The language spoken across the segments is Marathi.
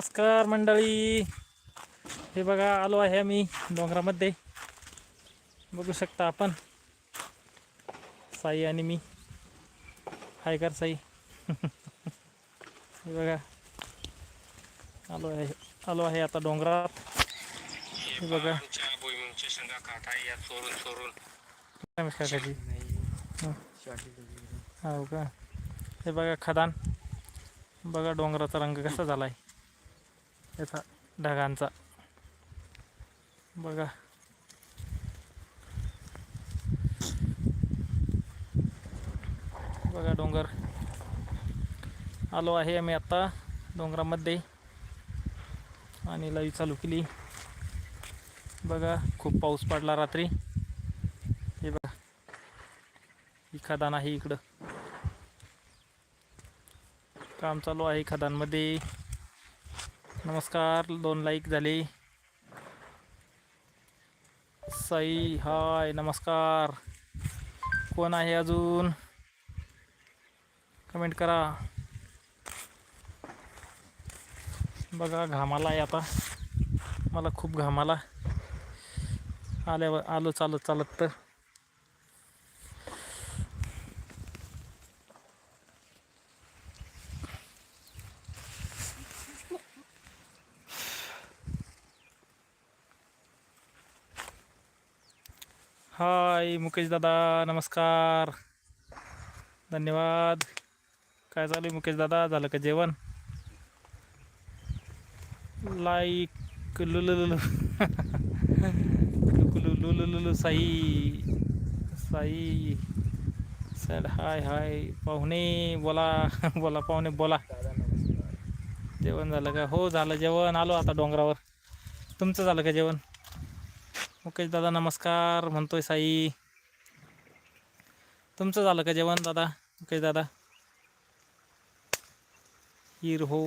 नमस्कार मंडळी. हे बघा आलो आहे आम्ही डोंगरामध्ये. बघू शकता आपण. साई आणि मी. हाय कर साई. हे बघा. आलो आहे आलो आहे आता डोंगरात. हे बघा. काकाजी हो का? हे बघा खदान. बघा डोंगराचा रंग कसा झाला आहे याचा ढगांचा. बघा. बघा डोंगर. आलो आहे आम्ही आत्ता डोंगरामध्ये. आणि लाईव्ह चालू केली. बघा खूप पाऊस पडला रात्री. हे बघा. ही खदान आहे इकडं. काम चालू आहे खदानमध्ये नमस्कार दोन लाईक झाले. साई हाय नमस्कार. कोण आहे अजून? कमेंट करा. बघा घामाला आहे आता. मला खूप घामाला. आल्यावर आलो चालत चालत तर. हाय मुकेश दादा नमस्कार. धन्यवाद. काय चालू आहे मुकेश दादा? झालं का जेवण? लाईक लुलुलुलु. लुलुलुलुलु साई. साई. सॅड हाय हाय. पाहुणे बोला. बोला पाहुणे बोला. जेवण झालं का? हो झालं जेवण. आलो आता डोंगरावर. तुमचं झालं का जेवण? मुकेश दादा नमस्कार. म्हणतोय साई. तुमचं झालं का जेवण दादा मुकेश दादा? हिर हो.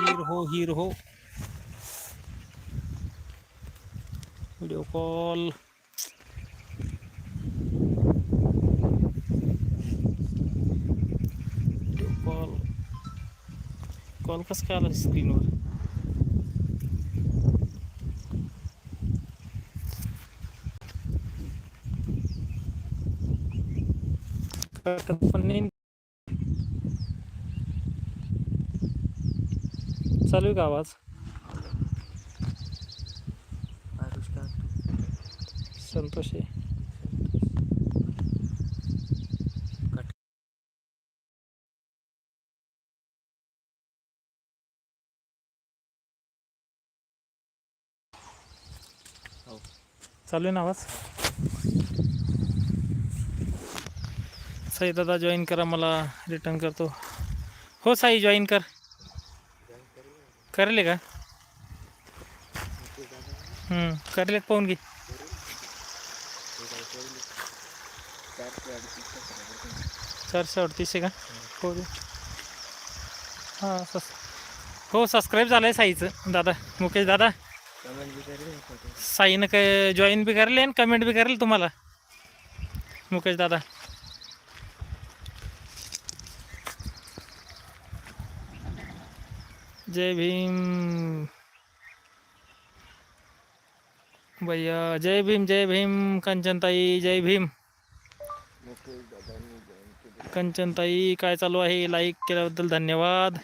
हिर हो हिर हो. Video call video call call कसं काय आला स्क्रीनवर पण चालू आहे का आवाज? संतोष आहे. चालू आहे ना आवाज? साई दादा जॉईन करा मला रिटर्न करतो हो साई जॉईन कर. करेल का? हम्म, का पाहून घे. चारशे अडतीस आहे का? हो हाँ सस हो सबस्क्राईब झालं आहे दादा मुकेश दादा. साईनं काय जॉईन बी करेल आणि कमेंट बी करेल तुम्हाला. मुकेश दादा. जय भीम। भैया जय भीम जय भीम कंचनताई जय भीम। कंचनताई काय चालू आहे? लाईक केल्याबद्दल धन्यवाद.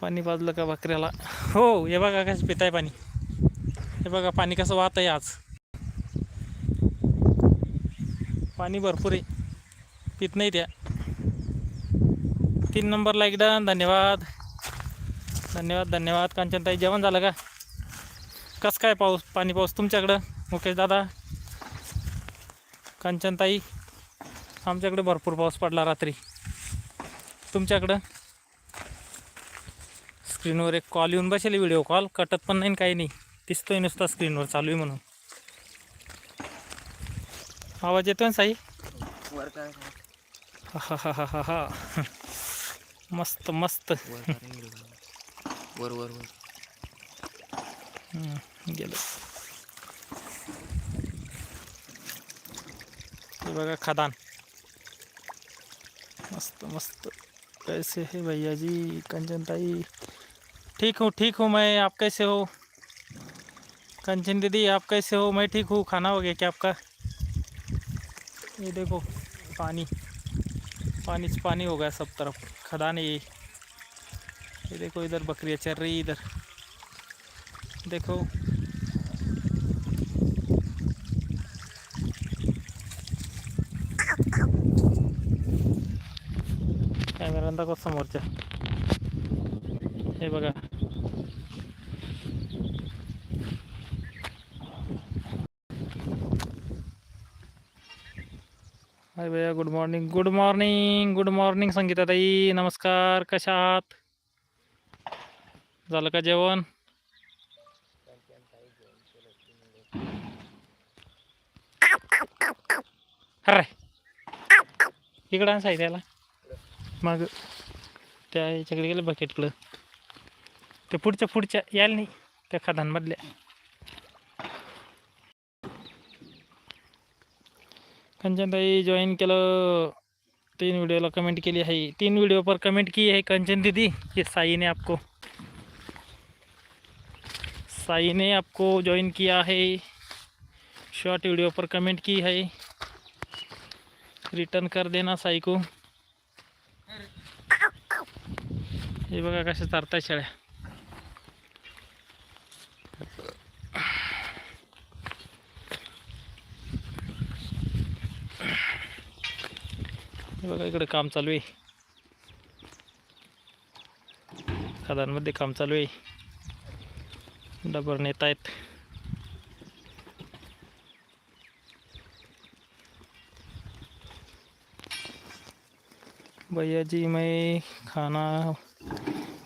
पाणी पाजलं का बकऱ्याला? हो हे बघा कसं पिताय पाणी. हे बघा पाणी कसं वाहत आहे आज. पाणी भरपूर आहे. पित नाही त्या. तीन नंबर लाईक धन्यवाद. धन्यवाद धन्यवाद. कांचनताई जेवण झालं का? कसं काय पाऊस पाणी पाऊस तुमच्याकडं? मुकेश दादा कांचनताई आमच्याकडे भरपूर पाऊस पडला रात्री. तुमच्याकडं? स्क्रीनवर एक कॉल येऊन बसेल व्हिडिओ कॉल कटत पण नाही काही नाही. दिसतोय नुसता स्क्रीनवर चालू आहे म्हणून. आवाज येतोय ना साई? हा हा हा हा हा. मस्त मस्त. वर वर वर. हम्म, खदान. मस्त मस्त. कैसे है भैया जी कंचन ताई? ठीक हूँ ठीक हूँ मैं आप कैसे हो? कंचन दीदी आप कैसे हो? मैं ठीक हूँ खाना हो गया क्या आपका? ये देखो पानी. पानी पानी हो गया सब तरफ़. खदान ये. ये देखो, इधर बकरियाँ चल रही इधर। देखो। कॅमेरा दाखव समोरच्या हे बघा। हाय भैया, good morning good morning good morning, Sangeeta Tai, नमस्कार, कशा आहात झालं का जेवण? अरे! इकडं साई त्याला. मग त्या याच्याकडे गेलं बकेटकडं ते पुढच्या पुढच्या यायला नाही त्या खादांमधल्या कंचनताई जॉईन केलं. तीन वीडियोला कमेंट केली आहे. तीन वीडियो पर कमेंट की है कंचन दीदी ये साई ने आपको. साई ने आपको ज्वाइन किया है। शॉर्ट वीडियो पर कमेंट की है। रिटर्न कर देना साई को। हे बघा कशा चारताय शेळ्या हे बघा इकडे काम चालू आहे. खदानमध्ये काम चालू आहे. डबर नेत आहेत भैया जी मैं खाना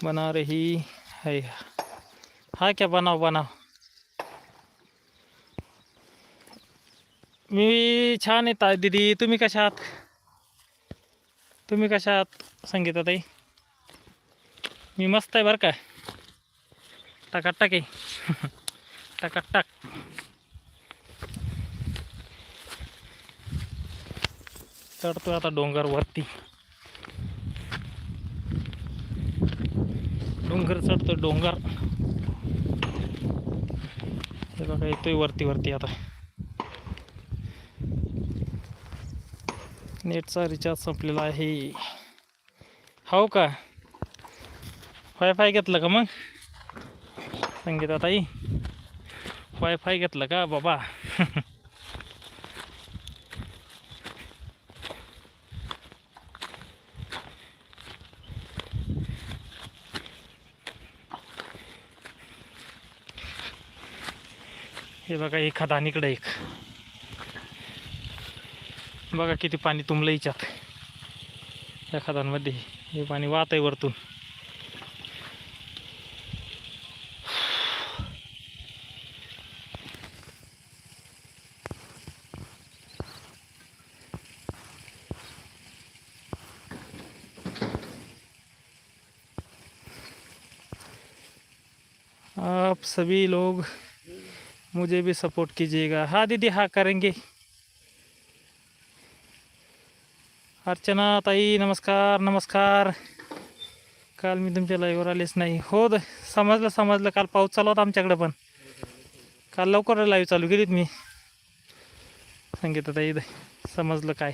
बना रही है। हा क्या बनाव बनाव मी छान येत आहे दीदी. तुम्ही कशा आहात? तुम्ही कशा आहात संगीताताई? मी मस्त आहे बरं काय टकाटक आहे. टकाटक. चढतोय आता डोंगर वरती. डोंगर चढतोय डोंगर. हे बघा येतोय वरती वरती आता. नेटचा रिचार्ज संपलेला आहे. हो का? वायफाय घेतलं का मग? संगीता ताई वायफाय घेतलं का बाबा? हे बघा एक खदानिकडे एक. बघा किती पाणी तुंबलं हिच्यात या खदांमध्ये हे पाणी वाहत आहे वरतून. आप सभी लोग मुझे भी सपोर्ट कीजिएगा। हाँ दीदी हाँ करेंगे। अर्चना ताई नमस्कार नमस्कार। काल मी तुमच्या लाईव्हवर आलेच नाही. हो द समजलं समजलं. काल पाऊस चालू होता आमच्याकडे पण. काल लवकर लाईव्ह चालू केलीत मी. सांगितलं ताई समजलं काय?